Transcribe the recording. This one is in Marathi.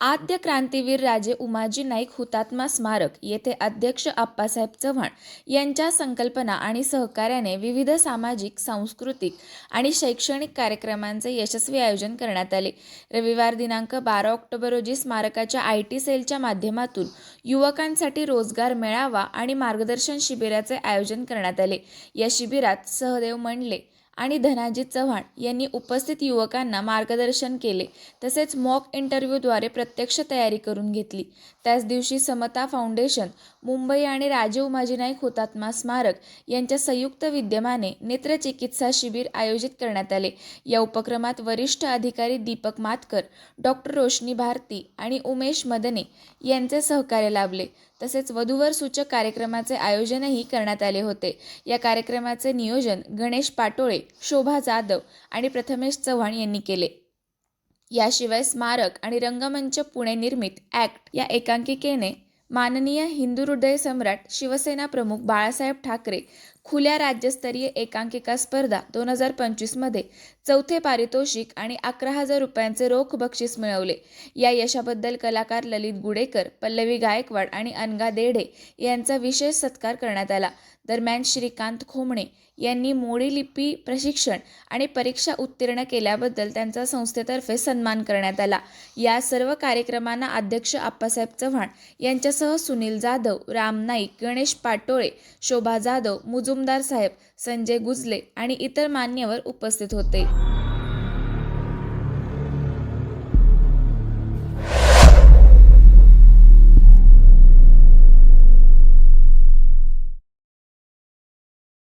आद्य क्रांतीवीर राजे उमाजी नाईक हुतात्मा स्मारक येथे अध्यक्ष आप्पासाहेब चव्हाण यांच्या संकल्पना आणि सहकार्याने विविध सामाजिक सांस्कृतिक आणि शैक्षणिक कार्यक्रमांचे यशस्वी आयोजन करण्यात आले. रविवार दिनांक बारा ऑक्टोबर रोजी स्मारकाच्या आय टी सेलच्या माध्यमातून युवकांसाठी रोजगार मेळावा आणि मार्गदर्शन शिबिराचे आयोजन करण्यात आले. या शिबिरात सहदेव मंडले आणि धनाजी चव्हाण यांनी उपस्थित युवकांना मार्गदर्शन केले. तसेच मॉक इंटरव्ह्यूद्वारे प्रत्यक्ष तयारी करून घेतली. त्याच दिवशी समता फाउंडेशन मुंबई आणि राजीव माजी नाईक हुतात्मा स्मारक यांच्या संयुक्त विद्यमाने नेत्रचिकित्सा शिबिर आयोजित करण्यात आले. या उपक्रमात वरिष्ठ अधिकारी दीपक मातकर डॉक्टर रोशनी भारती आणि उमेश मदने यांचे सहकार्य लाभले. तसेच वधूवर सूचक कार्यक्रमाचे आयोजनही करण्यात आले होते. या कार्यक्रमाचे नियोजन गणेश पाटोळे शोभा जाधव आणि प्रथमेश चव्हाण यांनी केले. याशिवाय स्मारक आणि रंगमंच पुणे निर्मित ॲक्ट या एकांकिकेने माननीय हिंदू हृदय सम्राट शिवसेना प्रमुख बाळासाहेब ठाकरे खुल्या राज्यस्तरीय एकांकिका स्पर्धा दोन हजार पंचवीसमध्ये चौथे पारितोषिक आणि अकरा हजार रुपयांचे रोख बक्षीस मिळवले. या यशाबद्दल कलाकार ललित गुडेकर पल्लवी गायकवाड आणि अनगा देढे यांचा विशेष सत्कार करण्यात आला. दरम्यान श्रीकांत खोमणे यांनी मोडी लिपी प्रशिक्षण आणि परीक्षा उत्तीर्ण केल्याबद्दल त्यांचा संस्थेतर्फे सन्मान करण्यात आला. या सर्व कार्यक्रमांना अध्यक्ष आप्पासाहेब चव्हाण यांच्यासह सुनील जाधव राम नाईक गणेश पाटोळे शोभा जाधव मुजुमदार साहेब संजय गुजले आणि इतर मान्यवर उपस्थित होते.